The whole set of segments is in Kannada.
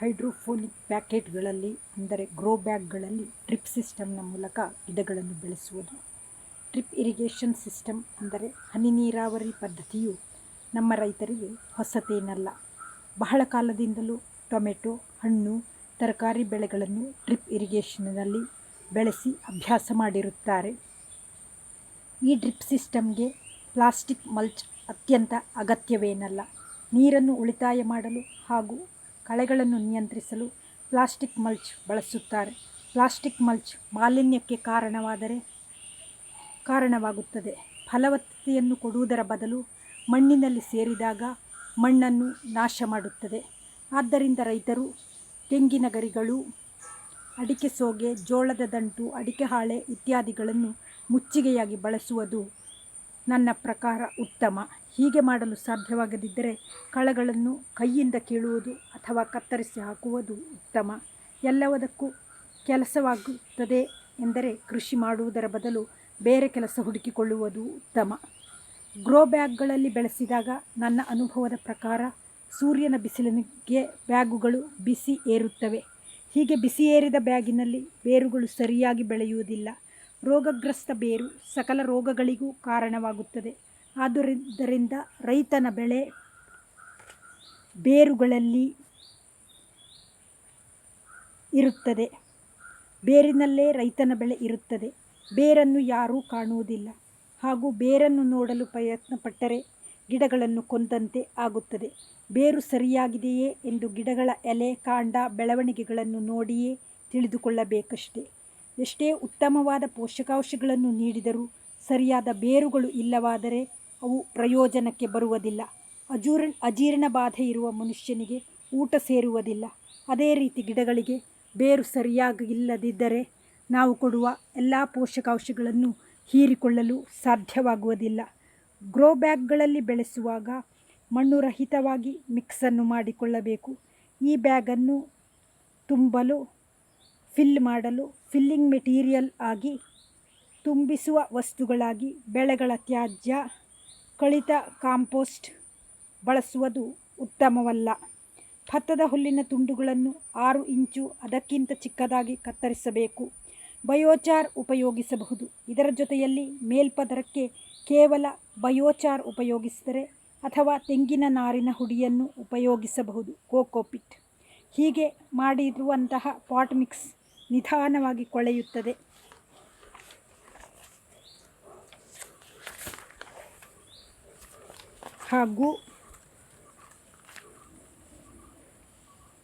ಹೈಡ್ರೋಫೋನಿಕ್ ಪ್ಯಾಕೆಟ್ಗಳಲ್ಲಿ, ಅಂದರೆ ಗ್ರೋ ಬ್ಯಾಗ್ಗಳಲ್ಲಿ ಡ್ರಿಪ್ ಸಿಸ್ಟಮ್ನ ಮೂಲಕ ಗಿಡಗಳನ್ನು ಬೆಳೆಸುವುದು. ಡ್ರಿಪ್ ಇರಿಗೇಷನ್ ಸಿಸ್ಟಮ್ ಅಂದರೆ ಹನಿ ನೀರಾವರಿ ಪದ್ಧತಿಯು ನಮ್ಮ ರೈತರಿಗೆ ಹೊಸತೇನಲ್ಲ. ಬಹಳ ಕಾಲದಿಂದಲೂ ಟೊಮೆಟೊ, ಹಣ್ಣು, ತರಕಾರಿ ಬೆಳೆಗಳನ್ನು ಡ್ರಿಪ್ ಇರಿಗೇಷನ್ನಲ್ಲಿ ಬೆಳೆಸಿ ಅಭ್ಯಾಸ ಮಾಡಿರುತ್ತಾರೆ. ಈ ಡ್ರಿಪ್ ಸಿಸ್ಟಮ್ಗೆ ಪ್ಲಾಸ್ಟಿಕ್ ಮಲ್ಚ್ ಅತ್ಯಂತ ಅಗತ್ಯವೇನಲ್ಲ. ನೀರನ್ನು ಉಳಿತಾಯ ಮಾಡಲು ಹಾಗೂ ಕಳೆಗಳನ್ನು ನಿಯಂತ್ರಿಸಲು ಪ್ಲಾಸ್ಟಿಕ್ ಮಲ್ಚ್ ಬಳಸುತ್ತಾರೆ. ಪ್ಲಾಸ್ಟಿಕ್ ಮಲ್ಚ್ ಮಾಲಿನ್ಯಕ್ಕೆ ಕಾರಣವಾದರೆ, ಕಾರಣವಾಗುತ್ತದೆ. ಫಲವತ್ತತೆಯನ್ನು ಕೊಡುವುದರ ಬದಲು ಮಣ್ಣಿನಲ್ಲಿ ಸೇರಿದಾಗ ಮಣ್ಣನ್ನು ನಾಶ ಮಾಡುತ್ತದೆ. ಆದ್ದರಿಂದ ರೈತರು ತೆಂಗಿನ ಗರಿಗಳು, ಅಡಿಕೆ ಸೋಗೆ, ಜೋಳದ ದಂಟು, ಅಡಿಕೆ ಹಾಳೆ ಇತ್ಯಾದಿಗಳನ್ನು ಮುಚ್ಚಿಗೆಯಾಗಿ ಬಳಸುವುದು ನನ್ನ ಪ್ರಕಾರ ಉತ್ತಮ. ಹೀಗೆ ಮಾಡಲು ಸಾಧ್ಯವಾಗದಿದ್ದರೆ ಕಳಗಳನ್ನು ಕೈಯಿಂದ ಕೀಳುವುದು ಅಥವಾ ಕತ್ತರಿಸಿ ಹಾಕುವುದು ಉತ್ತಮ. ಎಲ್ಲವದಕ್ಕೂ ಕೆಲಸವಾಗುತ್ತದೆ ಎಂದರೆ ಕೃಷಿ ಮಾಡುವುದರ ಬದಲು ಬೇರೆ ಕೆಲಸ ಹುಡುಕಿಕೊಳ್ಳುವುದು ಉತ್ತಮ. ಗ್ರೋ ಬ್ಯಾಗ್ಗಳಲ್ಲಿ ಬೆಳೆಸಿದಾಗ ನನ್ನ ಅನುಭವದ ಪ್ರಕಾರ ಸೂರ್ಯನ ಬಿಸಿಲಿಗೆ ಬ್ಯಾಗುಗಳು ಬಿಸಿ ಏರುತ್ತವೆ. ಹೀಗೆ ಬಿಸಿ ಏರಿದ ಬ್ಯಾಗಿನಲ್ಲಿ ಬೇರುಗಳು ಸರಿಯಾಗಿ ಬೆಳೆಯುವುದಿಲ್ಲ. ರೋಗಗ್ರಸ್ತ ಬೇರು ಸಕಲ ರೋಗಗಳಿಗೂ ಕಾರಣವಾಗುತ್ತದೆ. ಆದುದರಿಂದ ರೈತನ ಬೆಳೆ ಬೇರುಗಳಲ್ಲಿ ಇರುತ್ತದೆ. ಬೇರಿನಲ್ಲೇ ರೈತನ ಬೆಳೆ ಇರುತ್ತದೆ. ಬೇರನ್ನು ಯಾರೂ ಕಾಣುವುದಿಲ್ಲ. ಹಾಗೂ ಬೇರನ್ನು ನೋಡಲು ಪ್ರಯತ್ನಪಟ್ಟರೆ ಗಿಡಗಳನ್ನು ಕೊಂದಂತೆ ಆಗುತ್ತದೆ. ಬೇರು ಸರಿಯಾಗಿದೆಯೇ ಎಂದು ಗಿಡಗಳ ಎಲೆ, ಕಾಂಡ, ಬೆಳವಣಿಗೆಗಳನ್ನು ನೋಡಿಯೇ ತಿಳಿದುಕೊಳ್ಳಬೇಕಷ್ಟೆ. ಎಷ್ಟೇ ಉತ್ತಮವಾದ ಪೋಷಕಾಂಶಗಳನ್ನು ನೀಡಿದರೂ ಸರಿಯಾದ ಬೇರುಗಳು ಇಲ್ಲವಾದರೆ ಅವು ಪ್ರಯೋಜನಕ್ಕೆ ಬರುವುದಿಲ್ಲ. ಅಜೂರ್ಣ ಅಜೀರ್ಣ ಬಾಧೆ ಇರುವ ಮನುಷ್ಯನಿಗೆ ಊಟ ಸೇರುವುದಿಲ್ಲ. ಅದೇ ರೀತಿ ಗಿಡಗಳಿಗೆ ಬೇರು ಸರಿಯಾಗಿ ಇಲ್ಲದಿದ್ದರೆ ನಾವು ಕೊಡುವ ಎಲ್ಲ ಪೋಷಕಾಂಶಗಳನ್ನು ಹೀರಿಕೊಳ್ಳಲು ಸಾಧ್ಯವಾಗುವುದಿಲ್ಲ. ಗ್ರೋ ಬ್ಯಾಗ್ಗಳಲ್ಲಿ ಬೆಳೆಸುವಾಗ ಮಣ್ಣು ರಹಿತವಾಗಿ ಮಿಕ್ಸನ್ನು ಮಾಡಿಕೊಳ್ಳಬೇಕು. ಈ ಬ್ಯಾಗನ್ನು ತುಂಬಲು ಫಿಲ್ ಮಾಡಲು ಫಿಲ್ಲಿಂಗ್ ಮೆಟೀರಿಯಲ್ ಆಗಿ ತುಂಬಿಸುವ ವಸ್ತುಗಳಾಗಿ ಬೆಳೆಗಳ ತ್ಯಾಜ್ಯ, ಕಳಿತ ಕಾಂಪೋಸ್ಟ್ ಬಳಸುವುದು ಉತ್ತಮವಲ್ಲ. ಭತ್ತದ ಹುಲ್ಲಿನ ತುಂಡುಗಳನ್ನು ಆರು ಇಂಚು ಅದಕ್ಕಿಂತ ಚಿಕ್ಕದಾಗಿ ಕತ್ತರಿಸಬೇಕು. ಬಯೋಚಾರ್ ಉಪಯೋಗಿಸಬಹುದು. ಇದರ ಜೊತೆಯಲ್ಲಿ ಮೇಲ್ಪದರಕ್ಕೆ ಕೇವಲ ಬಯೋಚಾರ್ ಉಪಯೋಗಿಸಿದರೆ ಅಥವಾ ತೆಂಗಿನ ನಾರಿನ ಹುಡಿಯನ್ನು ಉಪಯೋಗಿಸಬಹುದು ಕೋಕೋಪಿಟ್. ಹೀಗೆ ಮಾಡಿರುವಂತಹ ಪಾಟ್ ಮಿಕ್ಸ್ ನಿಧಾನವಾಗಿ ಕೊಳೆಯುತ್ತದೆ. ಹಾಗೂ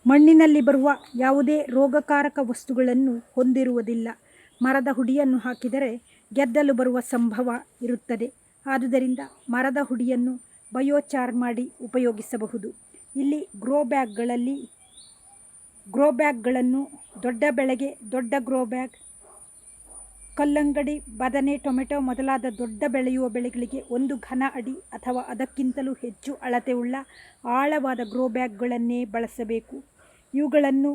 ಮಣ್ಣಿನಲ್ಲಿ ಬರುವ ಯಾವುದೇ ರೋಗಕಾರಕ ವಸ್ತುಗಳನ್ನು ಹೊಂದಿರುವುದಿಲ್ಲ. ಮರದ ಹುಡಿಯನ್ನು ಹಾಕಿದರೆ ಗೆದ್ದಲು ಬರುವ ಸಂಭವ ಇರುತ್ತದೆ. ಆದುದರಿಂದ ಮರದ ಹುಡಿಯನ್ನು ಬಯೋಚಾರ್ ಮಾಡಿ ಉಪಯೋಗಿಸಬಹುದು. ಇಲ್ಲಿ ಗ್ರೋ ಬ್ಯಾಗ್ಗಳಲ್ಲಿ ಗ್ರೋ ಬ್ಯಾಗ್ಗಳನ್ನು ದೊಡ್ಡ ಬೆಳೆಗೆ ದೊಡ್ಡ ಗ್ರೋ ಬ್ಯಾಗ್ ಕಲ್ಲಂಗಡಿ, ಬದನೆ, ಟೊಮೆಟೊ ಮೊದಲಾದ ದೊಡ್ಡ ಬೆಳೆಯುವ ಬೆಳೆಗಳಿಗೆ ಒಂದು ಘನ ಅಡಿ ಅಥವಾ ಅದಕ್ಕಿಂತಲೂ ಹೆಚ್ಚು ಅಳತೆಯುಳ್ಳ ಆಳವಾದ ಗ್ರೋ ಬ್ಯಾಗ್ಗಳನ್ನೇ ಬಳಸಬೇಕು. ಇವುಗಳನ್ನು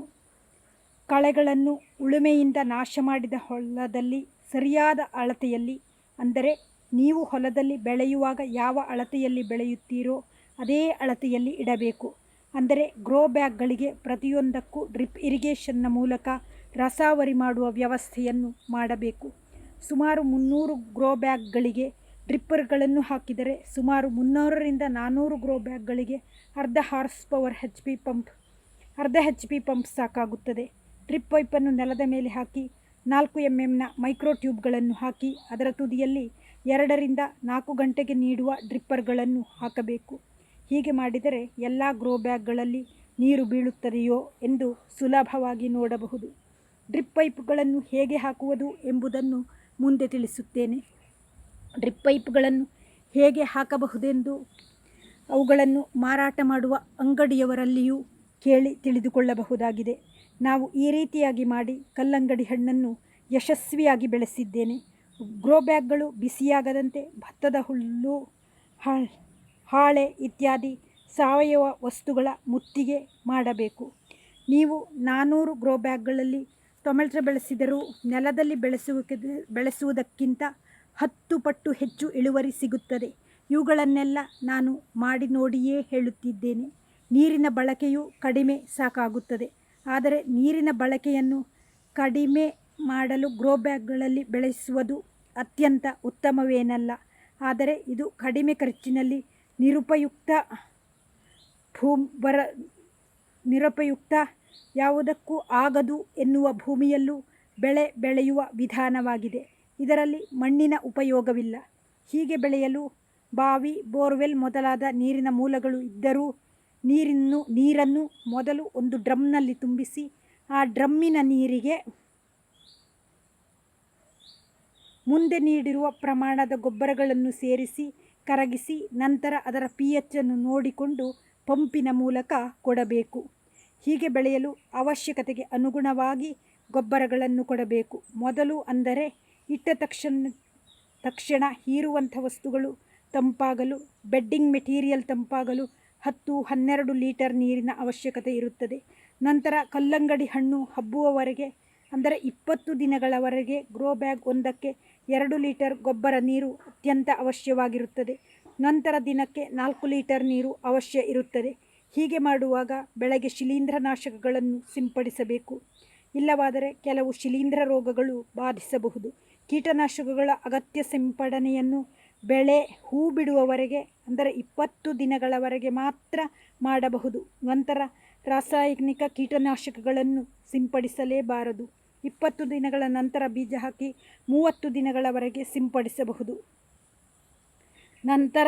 ಕಳೆಗಳನ್ನು ಉಳುಮೆಯಿಂದ ನಾಶ ಮಾಡಿದ ಹೊಲದಲ್ಲಿ ಸರಿಯಾದ ಅಳತೆಯಲ್ಲಿ, ಅಂದರೆ ನೀವು ಹೊಲದಲ್ಲಿ ಬೆಳೆಯುವಾಗ ಯಾವ ಅಳತೆಯಲ್ಲಿ ಬೆಳೆಯುತ್ತೀರೋ ಅದೇ ಅಳತೆಯಲ್ಲಿ ಇಡಬೇಕು. ಅಂದರೆ ಗ್ರೋ ಬ್ಯಾಗ್ಗಳಿಗೆ ಪ್ರತಿಯೊಂದಕ್ಕೂ ಡ್ರಿಪ್ ಇರಿಗೇಷನ್ನ ಮೂಲಕ ರಸಾವರಿ ಮಾಡುವ ವ್ಯವಸ್ಥೆಯನ್ನು ಮಾಡಬೇಕು. ಸುಮಾರು ಮುನ್ನೂರು ಗ್ರೋ ಬ್ಯಾಗ್ಗಳಿಗೆ ಡ್ರಿಪ್ಪರ್ಗಳನ್ನು ಹಾಕಿದರೆ ಸುಮಾರು ಮುನ್ನೂರರಿಂದ ನಾನ್ನೂರು ಗ್ರೋ ಬ್ಯಾಗ್ಗಳಿಗೆ ಅರ್ಧ horse power H P pump, ಅರ್ಧ ಹೆಚ್ ಪಿ ಪಂಪ್ ಸಾಕಾಗುತ್ತದೆ. ಡ್ರಿಪ್ ಪೈಪನ್ನು ನೆಲದ ಮೇಲೆ ಹಾಕಿ ನಾಲ್ಕು ಎಂ ಎಮ್ನ ಮೈಕ್ರೋ ಟ್ಯೂಬ್ಗಳನ್ನು ಹಾಕಿ ಅದರ ತುದಿಯಲ್ಲಿ ಎರಡರಿಂದ ನಾಲ್ಕು ಗಂಟೆಗೆ ನೀಡುವ ಡ್ರಿಪ್ಪರ್ಗಳನ್ನು ಹಾಕಬೇಕು. ಹೀಗೆ ಮಾಡಿದರೆ ಎಲ್ಲ ಗ್ರೋ ಬ್ಯಾಗ್ಗಳಲ್ಲಿ ನೀರು ಬೀಳುತ್ತದೆಯೋ ಎಂದು ಸುಲಭವಾಗಿ ನೋಡಬಹುದು. ಡ್ರಿಪ್ ಪೈಪ್ಗಳನ್ನು ಹೇಗೆ ಹಾಕುವುದು ಎಂಬುದನ್ನು ಮುಂದೆ ತಿಳಿಸುತ್ತೇನೆ. ಡ್ರಿಪ್ ಪೈಪ್ಗಳನ್ನು ಹೇಗೆ ಹಾಕಬಹುದೆಂದು ಅವುಗಳನ್ನು ಮಾರಾಟ ಮಾಡುವ ಅಂಗಡಿಯವರಲ್ಲಿಯೂ ಕೇಳಿ ತಿಳಿದುಕೊಳ್ಳಬಹುದಾಗಿದೆ. ನಾವು ಈ ರೀತಿಯಾಗಿ ಮಾಡಿ ಕಲ್ಲಂಗಡಿ ಹಣ್ಣನ್ನು ಯಶಸ್ವಿಯಾಗಿ ಬೆಳೆಸಿದ್ದೇನೆ. ಗ್ರೋ ಬ್ಯಾಗ್ಗಳು ಬಿಸಿಯಾಗದಂತೆ ಭತ್ತದ ಹುಲ್ಲು ಹಾಳೆ ಇತ್ಯಾದಿ ಸಾವಯವ ವಸ್ತುಗಳ ಮುತ್ತಿಗೆ ಮಾಡಬೇಕು. ನೀವು ನಾನ್ನೂರು ಗ್ರೋ ಬ್ಯಾಗ್ಗಳಲ್ಲಿ ಟೊಮೆಟೊ ಬೆಳೆಸಿದರೂ ನೆಲದಲ್ಲಿ ಬೆಳೆಸುವ ಬೆಳೆಸುವುದಕ್ಕಿಂತ ಹತ್ತು ಪಟ್ಟು ಹೆಚ್ಚು ಇಳುವರಿ ಸಿಗುತ್ತದೆ. ಇವುಗಳನ್ನೆಲ್ಲ ನಾನು ಮಾಡಿ ನೋಡಿಯೇ ಹೇಳುತ್ತಿದ್ದೇನೆ. ನೀರಿನ ಬಳಕೆಯು ಕಡಿಮೆ ಸಾಕಾಗುತ್ತದೆ. ಆದರೆ ನೀರಿನ ಬಳಕೆಯನ್ನು ಕಡಿಮೆ ಮಾಡಲು ಗ್ರೋ ಬ್ಯಾಗ್ಗಳಲ್ಲಿ ಬೆಳೆಸುವುದು ಅತ್ಯಂತ ಉತ್ತಮವೇನಲ್ಲ. ಆದರೆ ಇದು ಕಡಿಮೆ ಖರ್ಚಿನಲ್ಲಿ ನಿರುಪಯುಕ್ತ ಭೂಮ್ ಬರ ನಿರುಪಯುಕ್ತ ಯಾವುದಕ್ಕೂ ಆಗದು ಎನ್ನುವ ಭೂಮಿಯಲ್ಲೂ ಬೆಳೆ ಬೆಳೆಯುವ ವಿಧಾನವಾಗಿದೆ. ಇದರಲ್ಲಿ ಮಣ್ಣಿನ ಉಪಯೋಗವಿಲ್ಲ. ಹೀಗೆ ಬೆಳೆಯಲು ಬಾವಿ, ಬೋರ್ವೆಲ್ ಮೊದಲಾದ ನೀರಿನ ಮೂಲಗಳು ಇದ್ದರೂ ನೀರಿನ್ನು ನೀರನ್ನು ಮೊದಲು ಒಂದು ಡ್ರಮ್ನಲ್ಲಿ ತುಂಬಿಸಿ ಆ ಡ್ರಮ್ಮಿನ ನೀರಿಗೆ ಮುಂದೆ ನೀಡಿರುವ ಪ್ರಮಾಣದ ಗೊಬ್ಬರಗಳನ್ನು ಸೇರಿಸಿ ಕರಗಿಸಿ ನಂತರ ಅದರ ಪಿ ಎಚ್ಚನ್ನು ನೋಡಿಕೊಂಡು ಪಂಪಿನ ಮೂಲಕ ಕೊಡಬೇಕು. ಹೀಗೆ ಬೆಳೆಯಲು ಅವಶ್ಯಕತೆಗೆ ಅನುಗುಣವಾಗಿ ಗೊಬ್ಬರಗಳನ್ನು ಕೊಡಬೇಕು. ಮೊದಲು ಅಂದರೆ ಇಟ್ಟ ತಕ್ಷಣ ತಕ್ಷಣ ಹೀರುವಂಥ ವಸ್ತುಗಳು ತಂಪಾಗಲು, ಬೆಡ್ಡಿಂಗ್ ಮೆಟೀರಿಯಲ್ ತಂಪಾಗಲು ಹತ್ತು, ಹನ್ನೆರಡು ಲೀಟರ್ ನೀರಿನ ಅವಶ್ಯಕತೆ ಇರುತ್ತದೆ. ನಂತರ ಕಲ್ಲಂಗಡಿ ಹಣ್ಣು ಹಬ್ಬುವವರೆಗೆ, ಅಂದರೆ ಇಪ್ಪತ್ತು ದಿನಗಳವರೆಗೆ, ಗ್ರೋ ಬ್ಯಾಗ್ ಒಂದಕ್ಕೆ ಎರಡು ಲೀಟರ್ ಗೊಬ್ಬರ ನೀರು ಅತ್ಯಂತ ಅವಶ್ಯವಾಗಿರುತ್ತದೆ. ನಂತರ ದಿನಕ್ಕೆ ನಾಲ್ಕು ಲೀಟರ್ ನೀರು ಅವಶ್ಯ ಇರುತ್ತದೆ. ಹೀಗೆ ಮಾಡುವಾಗ ಬೆಳೆಗೆ ಶಿಲೀಂಧ್ರನಾಶಕಗಳನ್ನು ಸಿಂಪಡಿಸಬೇಕು. ಇಲ್ಲವಾದರೆ ಕೆಲವು ಶಿಲೀಂಧ್ರ ರೋಗಗಳು ಬಾಧಿಸಬಹುದು. ಕೀಟನಾಶಕಗಳ ಅಗತ್ಯ ಸಿಂಪಡಣೆಯನ್ನು ಬೆಳೆ ಹೂ ಬಿಡುವವರೆಗೆ, ಅಂದರೆ ಇಪ್ಪತ್ತು ದಿನಗಳವರೆಗೆ ಮಾತ್ರ ಮಾಡಬಹುದು. ನಂತರ ರಾಸಾಯನಿಕ ಕೀಟನಾಶಕಗಳನ್ನು ಸಿಂಪಡಿಸಲೇಬಾರದು. ಇಪ್ಪತ್ತು ದಿನಗಳ ನಂತರ ಬೀಜ ಹಾಕಿ ಮೂವತ್ತು ದಿನಗಳವರೆಗೆ ಸಿಂಪಡಿಸಬಹುದು. ನಂತರ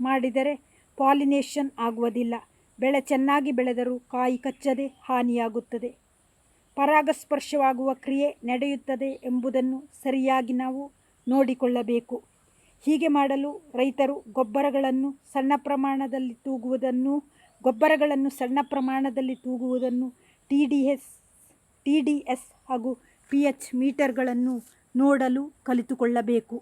ಮಾಡಿದರೆ ಪಾಲಿನೇಷನ್ ಆಗುವುದಿಲ್ಲ. ಬೆಳೆ ಚೆನ್ನಾಗಿ ಬೆಳೆದರೂ ಕಾಯಿ ಕಚ್ಚದೆ, ಹಾನಿಯಾಗುತ್ತದೆ. ಪರಾಗಸ್ಪರ್ಶವಾಗುವ ಕ್ರಿಯೆ ನಡೆಯುತ್ತದೆ ಎಂಬುದನ್ನು ಸರಿಯಾಗಿ ನಾವು ನೋಡಿಕೊಳ್ಳಬೇಕು. ಹೀಗೆ ಮಾಡಲು ರೈತರು ಗೊಬ್ಬರಗಳನ್ನು ಸಣ್ಣ ಪ್ರಮಾಣದಲ್ಲಿ ತೂಗುವುದನ್ನು, ಗೊಬ್ಬರಗಳನ್ನು ಸಣ್ಣ ಪ್ರಮಾಣದಲ್ಲಿ ತೂಗುವುದನ್ನು T D S T D S ಹಾಗೂ ಪಿ ಎಚ್ ಮೀಟರ್ಗಳನ್ನು ನೋಡಲು ಕಲಿತುಕೊಳ್ಳಬೇಕು.